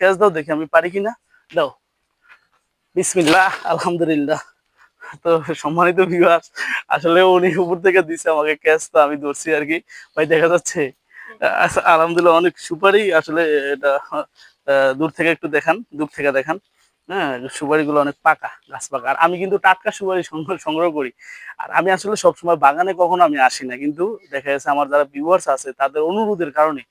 Catch দাও, দেখি আমি পারি কিনা। দাও। বিসমিল্লাহ, আলহামদুলিল্লাহ। তো সম্মানিত ভিউয়ার আসলে উনি উপর থেকে দিছে আমাকে ক্যাচ, তো আমি ধরছি আর কি। ভাই, দেখা যাচ্ছে, আলহামদুলিল্লাহ অনেক সুপারি। আসলে এটা দূর থেকে একটু দেখান, দূর থেকে দেখান। হ্যাঁ সুপারিগুলো অনেক পাকা, গাছ পাকা। আর আমি কিন্তু টাটকা সুপারি সংগ্রহ করি। আর আমি আসলে সবসময় বাগানে কখনো আমি আসি না। কিন্তু দেখা যাচ্ছে আমার যারা ভিউয়ার্স আছে, তাদের অনুরোধের কারণে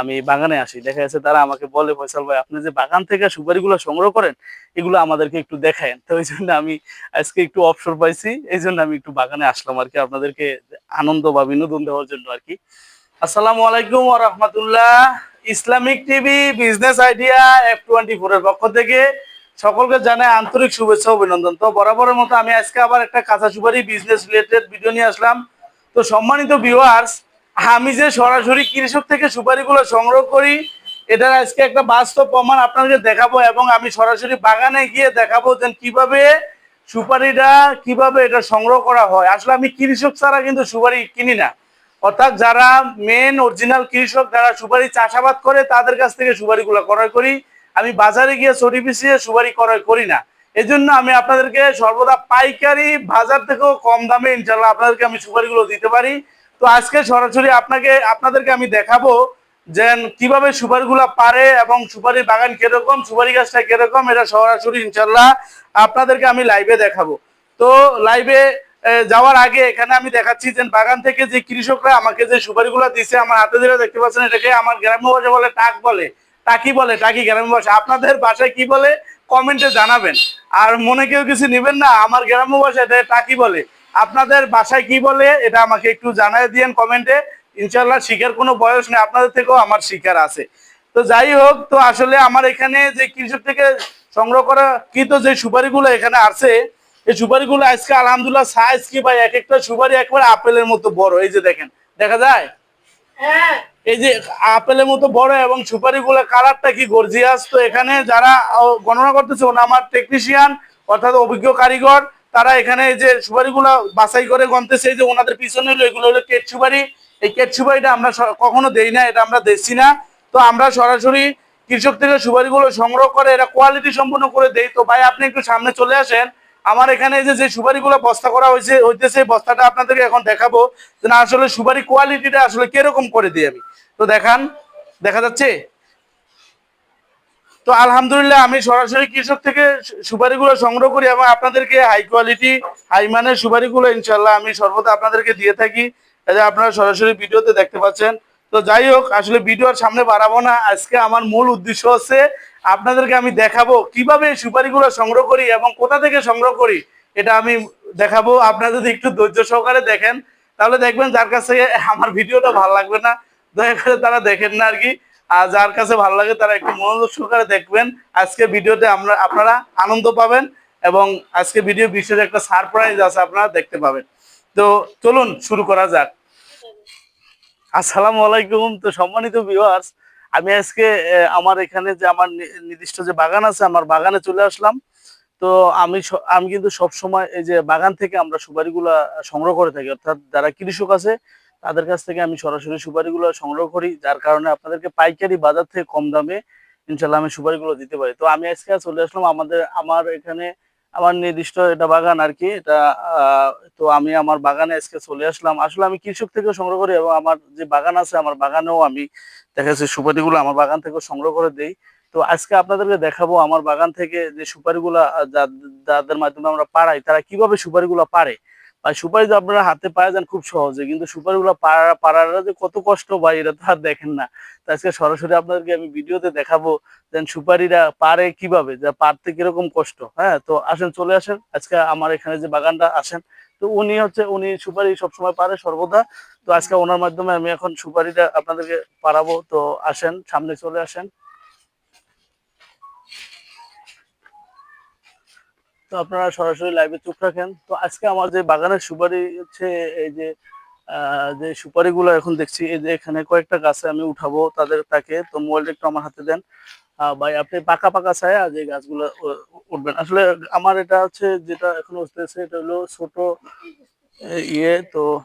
আমি বাগানে আসি। দেখা যাচ্ছে তারা আমাকে বলে, ফয়সাল ভাই, আপনি যে বাগান থেকে সুপারিগুলো সংগ্রহ করেন, এগুলো আমাদেরকে একটু দেখায়েন। তো ওই জন্য আমি আজকে একটু অবসর পাইছি। এই জন্য আমি একটু বাগানে আসলাম আর কি, আপনাদেরকে আনন্দ বা বিনোদন দেওয়ার জন্য আর কি। আসসালামু আলাইকুম রাহমাতুল্লাহ। Islamic TV, business idea F twenty four এর পক্ষ থেকে সকলকে জানাই আন্তরিক শুভেচ্ছা, অভিনন্দন। তো বরাবরের মতো আমি আজকে আবার একটা কাঁচা সুপারি বিজনেস রিলেটেড ভিডিও নিয়ে আসলাম। তো সম্মানিত ভিউয়ার্স আমি যে সরাসরি কৃষক থেকে সুপারিগুলো সংগ্রহ করি, এটার আজকে একটা বাস্তব প্রমাণ আপনাদেরকে দেখাবো এবং আমি সরাসরি বাগানে গিয়ে দেখাবো যে কীভাবে সুপারিটা, কীভাবে এটা সংগ্রহ করা হয়। আসলে আমি কৃষক ছাড়া কিন্তু সুপারি কিনি না। অর্থাৎ যারা মেন অরিজিনাল কৃষক, যারা সুপারি চাষাবাদ করে, তাদের কাছ থেকে সুপারিগুলো ক্রয় করি। আমি বাজারে গিয়ে ছড়ি পিছিয়ে সুপারি ক্রয় করি না। এই জন্য আমি আপনাদেরকে সর্বদা পাইকারি বাজার থেকেও কম দামে ইনশাল্লাহ আপনাদেরকে আমি সুপারিগুলো দিতে পারি। তো আজকে সরাসরি আপনাকে, আপনাদেরকে আমি দেখাবো যে কীভাবে সুপারিগুলো পারে এবং সুপারি বাগান কীরকম, সুপারি গাছটা কীরকম, এটা সরাসরি ইনশাল্লাহ আপনাদেরকে আমি লাইভে দেখাবো। তো লাইভে যাওয়ার আগে এখানে আমি দেখাচ্ছি যে বাগান থেকে যে কৃষকরা আমাকে যে সুপারিগুলো দিছে, আমার হাতে ধরে দেখতে পাচ্ছেন এটাকে আমার গ্রাম্য বলে টাক বলে। টাকি বলে? টাকি গ্রাম্য ভাষা আপনাদের ভাষায় কি বলে? কমেন্টে জানাবেন। আর মনে কেউ কিছু নেবেন না? আমার গ্রাম্য ভাষা এটা টাকি বলে? আপনাদের বাসায় কি বলে? এটা আমাকে একটু জানাই দিয়েন কমেন্টে। ইনশাল্লাহ শিখার কোনো বয়স নেই। আপনাদের থেকেও আমার শিকার আছে। তো যাই হোক, তো আসলে আমার এখানে যে কৃষক থেকে সংগ্রহ করা কৃত যে সুপারিগুলো এখানে আছে, এই সুপারিগুলো আজকে আলহামদুলিল্লাহ সাইজ কি ভাই? এক একটা সুপারি একবারে আপেলের মতো বড়। এই যে দেখেন, দেখা যায়? হ্যাঁ। এই যে আপেলের মতো বড় এবং সুপারিগুলো কালারটা কি গর্জিয়াস তো এখানে যারা গণনা করতেছে আমার টেকনিশিয়ান অর্থাৎ অভিজ্ঞ কারিগর, তারা এখানে এই যে সুপারিগুলো বাছাই করে গনতেছে যে ওনাদের পিছনে হলো, এগুলো হলো কেট সুপারি। এই কেট সুপারিটা আমরা কখনো দেই না, এটা আমরা দেখছি না। তো আমরা সরাসরি কৃষক থেকে সুপারিগুলো সংগ্রহ করে এটা কোয়ালিটি সম্পন্ন করে দেই। তো ভাই, আপনি একটু সামনে চলে আসেন। আমার এখানে যে যে সুপারিগুলো বস্তা করা হয়েছে, হইতেছে বস্তাটা আপনাদেরকে এখন দেখাবো যে না, আসলে সুপারি কোয়ালিটিটা আসলে কীরকম করে দিই আমি। তো দেখান, দেখা যাচ্ছে? তো আলহামদুলিল্লাহ, আমি সরাসরি কৃষক থেকে সুপারিগুলো সংগ্রহ করি এবং আপনাদেরকে হাই কোয়ালিটি হাই মানের সুপারিগুলো ইনশাল্লাহ আমি সর্বদা আপনাদেরকে দিয়ে থাকি। যে আপনারা সরাসরি ভিডিওতে দেখতে পাচ্ছেন। তো যাই হোক, আসলে ভিডিওর সামনে বাড়াবো না। আজকে আমার মূল উদ্দেশ্য হচ্ছে আপনাদেরকে আমি দেখাবো কীভাবে সুপারিগুলো সংগ্রহ করি এবং কোথা থেকে সংগ্রহ করি, এটা আমি দেখাবো। আপনারা যদি একটু ধৈর্য সহকারে দেখেন, তাহলে দেখবেন যার কাছে আমার ভিডিওটা ভালো লাগবে না, দয়া করে তারা দেখেন না আর কি। আর যার কাছে ভালো লাগে তারা একটু মনোযোগ সহকারে দেখবেন। আজকে ভিডিওতে আমরা, আপনারা আনন্দ পাবেন এবং আজকে ভিডিও বিশেষ একটা সারপ্রাইজ আছে, আপনারা দেখতে পাবেন। তো চলুন শুরু করা যাক। আসসালামু আলাইকুম, তো সম্মানিত ভিউয়ার্স আমি আজকে আমার এখানে যে আমার নির্দিষ্ট যে বাগান আছে, আমার বাগানে চলে আসলাম। তো আমি আমি কিন্তু সব সময় এই যে বাগান থেকে আমরা সুপারিগুলা সংগ্রহ করে থাকি। অর্থাৎ যারা কৃষক আছে, তাদের কাছ থেকে আমি সরাসরি সুপারিগুলো সংগ্রহ করি, যার কারণে আপনাদেরকে পাইকারি বাজার থেকে কম দামে ইনশাল্লাহ আমি সুপারিগুলো দিতে পারি। তো আমি আজকে চলে আসলাম আমাদের, আমার এখানে আমার নির্দিষ্ট এটা বাগান আর কি, এটা তো আমি আমার বাগানে আজকে চলে আসলাম। আসলে আমি কৃষক থেকে সংগ্রহ করি এবং আমার যে বাগান আছে, আমার বাগানেও আমি দেখা যাচ্ছে সুপারিগুলো আমার বাগান থেকে সংগ্রহ করে দেই। তো আজকে আপনাদেরকে দেখাবো আমার বাগান থেকে যে সুপারিগুলা যাদের মাধ্যমে আমরা পাড়াই, তারা কীভাবে সুপারিগুলো পারে বা সুপারি তো আপনারা হাতে পাওয়া যান খুব সহজে, কিন্তু সুপারিগুলো পাড়া পাড়াটা যে কত কষ্ট ভাই, এটা তো আর দেখেন না। তো আজকে সরাসরি আপনাদেরকে আমি ভিডিওতে দেখাবো যে সুপারিরা পারে কীভাবে, যা পারতে কীরকম কষ্ট। হ্যাঁ তো আসেন, চলে আসেন। আজকে আমার এখানে যে বাগানটা, আসেন। তো উনি হচ্ছে, উনি সুপারি সবসময় পারে সর্বদা। তো আজকে ওনার মাধ্যমে আমি এখন সুপারিটা আপনাদেরকে পারাবো। তো আসেন, সামনে চলে আসেন। তো আপনারা সরাসরি লাইভে চুপ রাখেন। তো আজকে আমার যে বাগানের সুপারি হচ্ছে, এই যে যে সুপারিগুলো এখন দেখছি, এই যে এখানে কয়েকটা গাছে আমি উঠাবো তাদের, তাকে। তো মোবাইলটা একটু আমার হাতে দেন। ভাই, আপনি পাকা পাকা ছায়া যে গাছগুলো উঠবেন। আসলে আমার এটা হচ্ছে যেটা এখন উঠতেছে এটা হলো ছোট ইয়ে। তো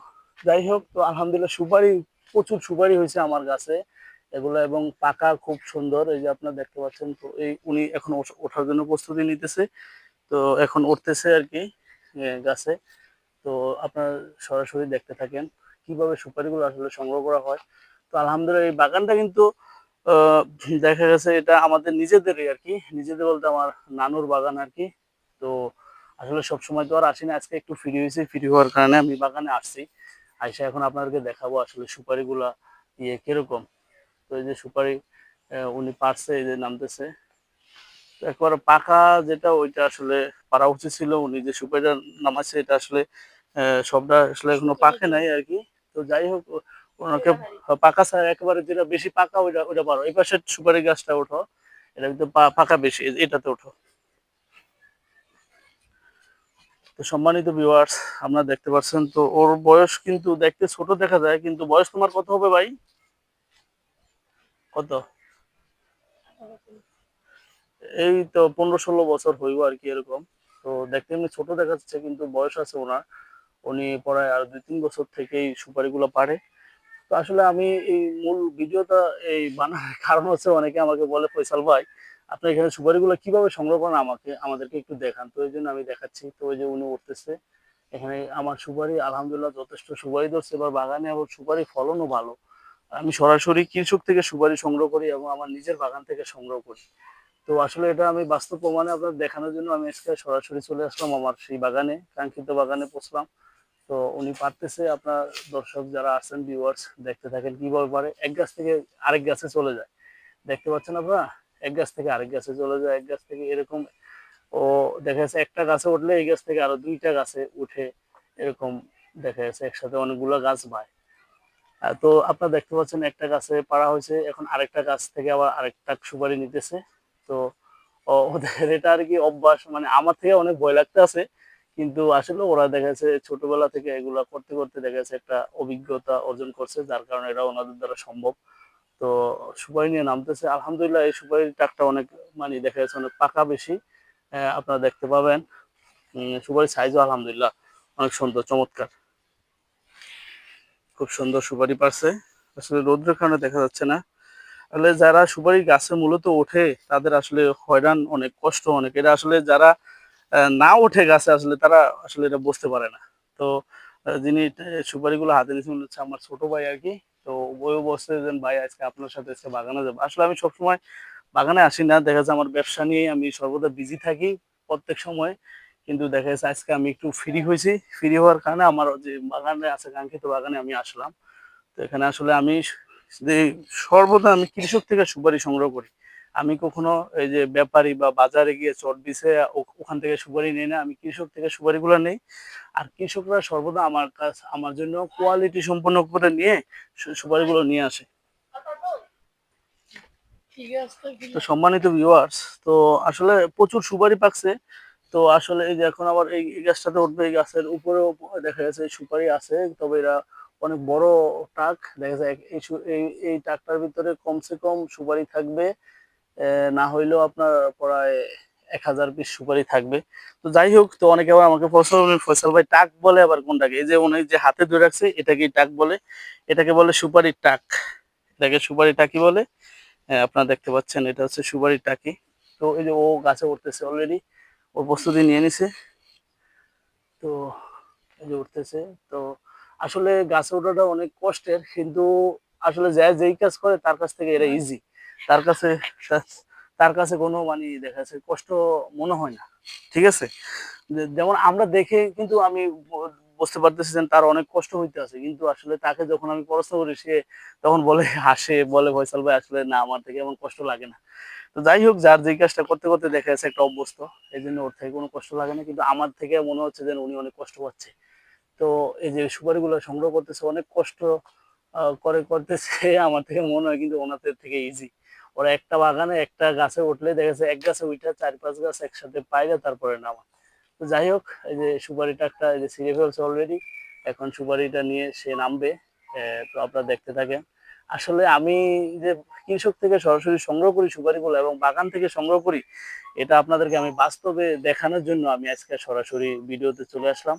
যাই হোক, তো আলহামদুলিল্লাহ সুপারি, প্রচুর সুপারি হয়েছে আমার গাছে। এগুলো এবং পাকা খুব সুন্দর, এই যে আপনারা দেখতে পাচ্ছেন। তো এই উনি এখন ওঠ- ওঠার জন্য প্রস্তুতি নিতেছে। তো এখন উঠতেছে আর কি গাছে। তো আপনার সরাসরি দেখতে থাকেন, কীভাবে সুপারিগুলো আসলে সংগ্রহ করা হয়। তো আলহামদুলিল্লাহ, এই বাগানটা কিন্তু দেখা গেছে এটা আমাদের নিজেদেরই আর কি। নিজেদের বলতে আমার নানুর বাগান আর কি। তো আসলে সব সময় তো আর আসি না। আজকে একটু ফ্রি হয়েছি। ফ্রি হওয়ার কারণে আমি বাগানে আসছি। আইসা এখন আপনাদেরকে দেখাবো আসলে সুপারিগুলা ইয়ে কীরকম। তো এই যে সুপারি উনি পারছে, এই যে নামতেছে। একবার পাকা যেটা, ওইটা আসলে পারা উচিত ছিল। উনি যে সুপারিটা নামাচ্ছে এটা আসলে সবটা আসলে এখনও পাকে নাই আর কি। তো যাই হোক ওনাকে পাকা ছাড়া একেবারে যেটা বেশি পাকা ওইটা ওইটা পারো। এই পাশের সুপারি গাছটা ওঠো। এটা কিন্তু পাকা বেশি এটাতে ওঠো। তো সম্মানিত ভিউয়ার্স আপনারা দেখতে পাচ্ছেন তো ওর বয়স কিন্তু দেখতে ছোট দেখা যায় কিন্তু বয়স তোমার কত হবে ভাই? কত? এই তো পনেরো ষোলো বছর হইব আর কি এরকম। তো দেখতে এমনি ছোট দেখা যাচ্ছে কিন্তু বয়স আছে ওনার। উনি পড়ায় আর দুই তিন বছর থেকেই সুপারিগুলো পারে। তো আসলে আমি এই মূল ভিডিওটা এই বানানোর কারণ হচ্ছে অনেকে আমাকে বলে, ফয়সাল ভাই, আপনি এখানে সুপারিগুলো কীভাবে সংগ্রহ করেন আমাকে, আমাদেরকে একটু দেখান। তো এই জন্য আমি দেখাচ্ছি। তো ওই যে উনি উঠতেছে, এখানে আমার সুপারি, আলহামদুলিল্লাহ যথেষ্ট সুপারি ধরছে। এবার বাগানে আবার সুপারি ফলনও ভালো। আমি সরাসরি কৃষক থেকে সুপারি সংগ্রহ করি এবং আমার নিজের বাগান থেকে সংগ্রহ করি। তো আসলে এটা আমি বাস্তব প্রমাণে আপনার দেখানোর জন্য আমি আজকে সরাসরি চলে আসলাম আমার সেই বাগানে, কাঙ্ক্ষিত বাগানে পৌঁছলাম। তো উনি পারতেছে আপনার দর্শক যারা আছেন ভিউয়ার্স দেখতে থাকেন কীভাবে পারে। এক গাছ থেকে আরেক গাছে চলে যায়। দেখতে পাচ্ছেন আপনারা? এক গাছ থেকে আরেক গাছে চলে যায়। এক গাছ থেকে এরকম, ও দেখা যাচ্ছে একটা গাছে উঠলে এই গাছ থেকে আরও দুইটা গাছে উঠে এরকম দেখা যাচ্ছে একসাথে অনেকগুলো গাছ পায় তো আপনারা দেখতে পাচ্ছেন একটা গাছে পাড়া হয়েছে, এখন আরেকটা গাছ থেকে আবার আরেকটা সুপারি নিতেছে। তো ওদের এটা আর কি অভ্যাস মানে আমার থেকে অনেক ভয় লাগতে আছে কিন্তু আসলে ওরা দেখা যাচ্ছে ছোটবেলা থেকে এগুলা করতে করতে দেখা যাচ্ছে একটা অভিজ্ঞতা অর্জন করছে, যার কারণে এটা ওনাদের দ্বারা সম্ভব। তো সুপারি নিয়ে নামতেছে। আলহামদুলিল্লাহ এই সুপারির টাকটা অনেক মানে দেখা যাচ্ছে অনেক পাকা বেশি। আপনারা দেখতে পাবেন। সুপারির সাইজও আলহামদুলিল্লাহ অনেক সুন্দর, চমৎকার। খুব সুন্দর সুপারি পারছে। আসলে রৌদ্রের কারণে দেখা যাচ্ছে না। আসলে যারা সুপারি গাছে মূলত ওঠে, তাদের আসলে হয়রান, অনেক কষ্ট, অনেক। এটা আসলে যারা না ওঠে গাছে, আসলে তারা আসলে এটা বুঝতে পারে না। তো যিনি সুপারিগুলো হাতে নিয়েছেন হচ্ছে আমার ছোট ভাই আর কি তো বইও বসছে যে ভাই আজকে আপনার সাথে আজকে বাগানে যাব। আসলে আমি সবসময় বাগানে আসি না, দেখা যাচ্ছে আমার ব্যবসা নিয়ে আমি সর্বদা বিজি থাকি প্রত্যেক সময়। কিন্তু দেখা যাচ্ছে আজকে আমি একটু ফ্রি হয়েছি। ফ্রি হওয়ার কারণে আমার যে বাগানে আছে, কাঙ্ক্ষিত বাগানে আমি আসলাম। তো এখানে আসলে আমি সর্বদা আমি কৃষক থেকে সুপারি সংগ্রহ করি। আমি কখনো এই যে ব্যাপারী বা বাজারে গিয়ে চট দিছে ওখান থেকে সুপারি নেই না আমি কৃষক থেকে সুপারিগুলো নেই। আর কৃষকরা সর্বদা আমার কাছ আমার জন্য কোয়ালিটি সম্পন্ন করে নিয়ে সুপারিগুলো নিয়ে আসে। তো সম্মানিত ভিউয়ার্স তো আসলে প্রচুর সুপারি পাকছে। তো আসলে এই যে এখন আবার এই গাছটাতে উঠবে এই গাছের উপরেও দেখা গেছে সুপারি আছে তবে এরা অনেক বড় টাক। দেখা যায় এই টাকটার ভিতরে কমসে কম সুপারি থাকবে। না হইলেও আপনার প্রায় এক হাজার পিস সুপারি থাকবে। তো যাই হোক তো অনেকে আবার আমাকে করবেন, ফয়সাল ভাই টাক বলে আবার কোনটাকে? এই যে উনি যে হাতে ধরে রাখছে এটাকেই টাক বলে। এটাকে বলে সুপারি টাক। এটাকে সুপারি টাকি বলে। হ্যাঁ, আপনারা দেখতে পাচ্ছেন এটা হচ্ছে সুপারি টাকি। তো এই যে ও গাছে উঠতেছে অলরেডি ওর প্রস্তুতি নিয়ে নিছে। তো এই যে উঠতেছে তো আসলে গাছে ওঠাটা অনেক কষ্টের কিন্তু আসলে যে যেই কাজ করে তার কাছ থেকে এটা ইজি তার কাছে তার কাছে কোনো মানে দেখা যাচ্ছে কষ্ট মনে হয় না, ঠিক আছে? যেমন আমরা দেখে কিন্তু আমি বুঝতে পারতেছি যে তার অনেক কষ্ট হইতে আছে, কিন্তু আসলে তাকে যখন আমি প্রশ্ন করি, সে তখন বলে, হাসে, বলে, ফয়সাল ভাই, আসলে না, আমার থেকে এমন কষ্ট লাগে না। তো যাই হোক, যার যে কাজটা করতে করতে দেখা যাচ্ছে একটা অভ্যস্ত, এই জন্য ওর থেকে কোনো কষ্ট লাগে না, কিন্তু আমার থেকে মনে হচ্ছে যে উনি অনেক কষ্ট পাচ্ছে। তো এই যে সুপারিগুলো সংগ্রহ করতেছে, অনেক কষ্ট করে করতেছে, আমার থেকে মনে হয় কিন্তু ওনাদের থেকে ইজি ওরা একটা বাগানে একটা গাছে উঠলে দেখা যাচ্ছে এক গাছে উঠে চার পাঁচ গাছ একসাথে পাইলে তারপরে নামা। তো যাই হোক, এই যে সুপারিটা একটা এই যে ছিঁড়ে ফেলছে অলরেডি এখন সুপারিটা নিয়ে সে নামবে তো আপনারা দেখতে থাকেন। আসলে আমি যে কৃষক থেকে সরাসরি সংগ্রহ করি সুপারিগুলো এবং বাগান থেকে সংগ্রহ করি, এটা আপনাদেরকে আমি বাস্তবে দেখানোর জন্য আমি আজকে সরাসরি ভিডিওতে চলে আসলাম।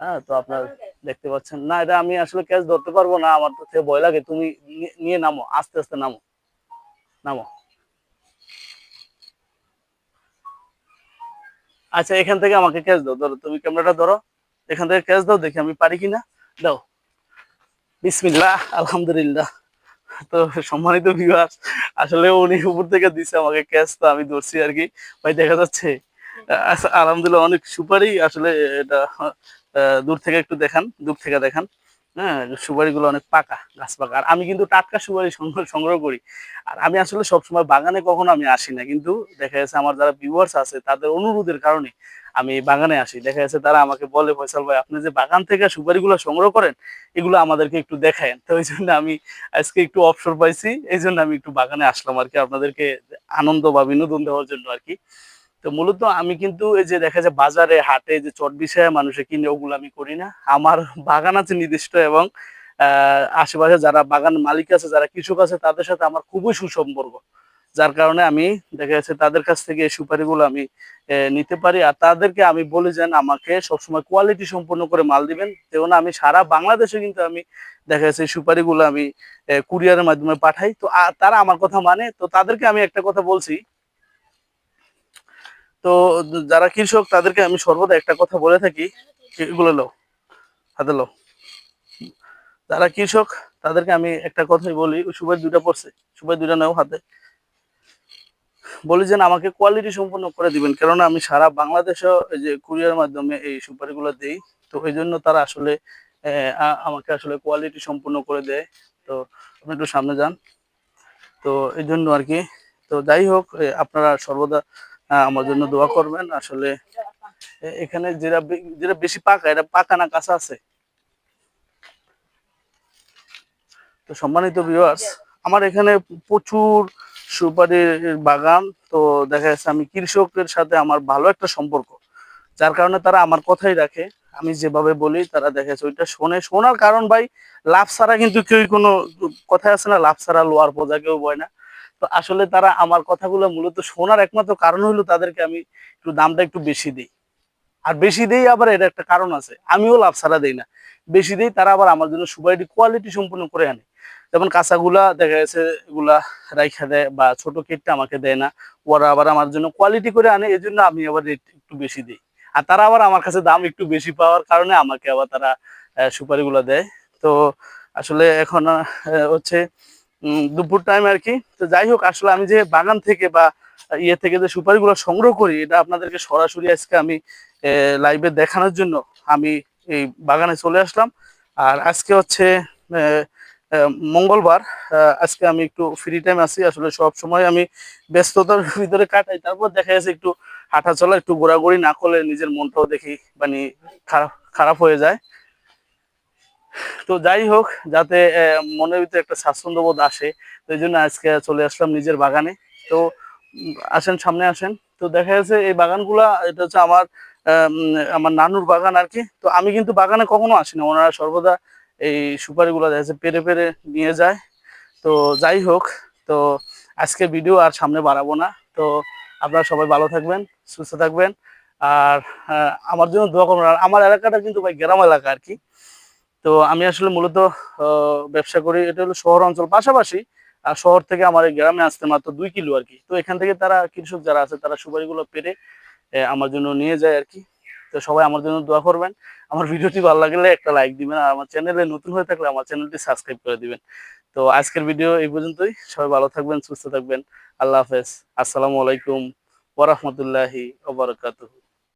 হ্যাঁ তো আপনার দেখতে পাচ্ছেন। না, এটা আমি আসলে ক্যাচ ধরতে পারব না, আমার তো ভয় লাগে। তুমি নিয়ে নামো, আস্তে আস্তে নামো। নামো। আচ্ছা এখান থেকে আমাকে ক্যাচ দাও। ধরো, তুমি ক্যামেরাটা ধরো। এখান থেকে ক্যাচ দাও, দেখি আমি পারি কিনা। দাও। বিসমিল্লাহ, আলহামদুলিল্লাহ। তো, সম্মানিত ভিউয়ার্স আসলে উনি উপর থেকে দিছে আমাকে ক্যাচ তো আমি ধরছি আর কি। ভাই, দেখা যাচ্ছে আলহামদুলিল্লাহ, অনেক সুপারি। আসলে এটা দূর থেকে একটু দেখান, দূর থেকে দেখান। হ্যাঁ সুপারি গুলো অনেক পাকা, গাছ পাকা। আর আমি কিন্তু টাটকা সুপারি সংগ্রহ করি। আর আমি আসলে সবসময় বাগানে কখনো আমি আসি না। কিন্তু দেখা যাচ্ছে আমার যারা ভিউয়ার্স আছে, তাদের অনুরোধের কারণে আমি বাগানে আসি। দেখা যাচ্ছে তারা আমাকে বলে, ফয়সাল ভাই, আপনি যে বাগান থেকে সুপারিগুলো সংগ্রহ করেন, এগুলো আমাদেরকে একটু দেখায়েন। তো ওই জন্য আমি আজকে একটু অবসর পাইছি। এই জন্য আমি একটু বাগানে আসলাম আর কি। আপনাদেরকে আনন্দ বা বিনোদন দেওয়ার জন্য আর কি। তো মূলত আমি কিন্তু এই যে দেখা যায় বাজারে, হাটে যে চট বিষয়ে মানুষে কিনে ওগুলো আমি করি না। আমার বাগান আছে নির্দিষ্ট এবং আশেপাশে যারা বাগান মালিক আছে, যারা কৃষক আছে, তাদের সাথে আমার খুবই সুসম্পর্ক। যার কারণে আমি দেখা যাচ্ছে তাদের কাছ থেকে এই সুপারিগুলো আমি নিতে পারি। আর তাদেরকে আমি বলি যেন আমাকে সবসময় কোয়ালিটি সম্পন্ন করে মাল দিবেন। যেমন আমি সারা বাংলাদেশে কিন্তু আমি দেখা যাচ্ছে সুপারিগুলো আমি কুরিয়ারের মাধ্যমে পাঠাই। তো তারা আমার কথা মানে। তো তাদেরকে আমি একটা কথা বলছি তো যারা কৃষক, তাদেরকে আমি সর্বদা একটা কথা বলে থাকি, এগুলো লো, হাতে লো। যারা কৃষক, তাদেরকে আমি একটা কথাই বলি সুপারি দুইটা পড়ছে সুপারি দুইটা নাও হাতে। বলি যেন আমাকে কোয়ালিটি সম্পন্ন করে দিবেন, কেননা আমি সারা বাংলাদেশে যে কুরিয়ার মাধ্যমে এই সুপারিগুলো দেই, তো এই জন্য তারা আসলে আমাকে আসলে কোয়ালিটি সম্পন্ন করে দেয়। তো আপনি একটু সামনে যান। তো এই জন্য আর কি। তো যাই হোক আপনারা সর্বদা আমার জন্য দোয়া করবেন। আসলে এখানে যেটা যেটা বেশি পাকা, এটা পাকা না কাঁচা আছে? তো সম্মানিত ভিউয়ার্স আমার এখানে প্রচুর সুপারির বাগান। তো দেখা যাচ্ছে আমি কৃষকের সাথে আমার ভালো একটা সম্পর্ক, যার কারণে তারা আমার কথাই রাখে। আমি যেভাবে বলি, তারা দেখা যাচ্ছে ওইটা শোনে। শোনার কারণ ভাই, লাভ ছাড়া কিন্তু কেউ কোনো কথায় আছে না। লাভ ছাড়া লোয়ার বোঝা কেউ বয় না। তো আসলে তারা আমার কথাগুলো মূলত শোনার একমাত্র কারণ হলো তাদেরকে আমি একটু দামটা একটু বেশি দিই। আর বেশি দেই আবার এটা একটা কারণ আছে, আমিও লাভ ছাড়া দেই না। বেশি দেই তারা আবার আমার জন্য সুপারিটি কোয়ালিটি সম্পূর্ণ করে আনে। যেমন কাঁচাগুলা দেখা যাচ্ছে এগুলা রাইখা দেয় বা ছোট কেটটা আমাকে দেয় না, ওরা আবার আমার জন্য কোয়ালিটি করে আনে এই জন্য আমি আবার রেট একটু বেশি দিই। আর তারা আবার আমার কাছে দাম একটু বেশি পাওয়ার কারণে আমাকে আবার তারা সুপারিগুলো দেয়। তো আসলে এখন হচ্ছে দুপুর টাইম আর কি। তো যাই হোক, আসলে আমি যে বাগান থেকে বা ইয়ে থেকে যে সুপারিগুলো সংগ্রহ করি, এটা আপনাদেরকে সরাসরি আজকে আমি লাইভে দেখানোর জন্য আমি এই বাগানে চলে আসলাম। আর আজকে হচ্ছে মঙ্গলবার আজকে আমি একটু ফ্রি টাইম আছি। আসলে সব সময় আমি ব্যস্ততার ভিতরে কাটাই। তারপর দেখা যাচ্ছে একটু হাঁটা চলা একটু ঘোরাঘুরি না করলে নিজের মনটাও দেখি মানে খারাপ খারাপ হয়ে যায়। তো যাই হোক, যাতে মনের ভিতরে একটা স্বাচ্ছন্দ্য বোধ আসে, তো জন্য আজকে চলে আসলাম নিজের বাগানে। তো আসেন, সামনে আসেন। তো দেখা যাচ্ছে এই বাগানগুলা, এটা হচ্ছে আমার আমার নানুর বাগান আর কি। তো আমি কিন্তু বাগানে কখনো আসি না ওনারা সর্বদা এই সুপারিগুলো দেখা যাচ্ছে পেরে পেরে নিয়ে যায়। তো যাই হোক, তো আজকে ভিডিও আর সামনে বাড়াবো না। তো আপনারা সবাই ভালো থাকবেন, সুস্থ থাকবেন। আর আমার জন্য দোয়া করবেন। আর আমার এলাকাটা কিন্তু ভাই গ্রাম এলাকা আর কি। তো আমি আসলে মূলত ব্যবসা করি, এটা হলো শহর অঞ্চল পাশাপাশি, আর শহর থেকে আমার এই গ্রামে আসতে মাত্র দুই কিলো আর কি। তো এখান থেকে তারা কৃষক যারা আছে, তারা সুপারিগুলো পেরে আমার জন্য নিয়ে যায় আর কি। তো সবাই আমার জন্য দোয়া করবেন। আমার ভিডিওটি ভালো লাগলে একটা লাইক দিবেন, আর আমার চ্যানেলে নতুন হয়ে থাকলে আমার চ্যানেলটি সাবস্ক্রাইব করে দিবেন। তো আজকের ভিডিও এই পর্যন্তই। সবাই ভালো থাকবেন, সুস্থ থাকবেন। আল্লাহ হাফেজ। আসসালামু আলাইকুম ওরহমতুল্লাহি ওবরাকাতুহু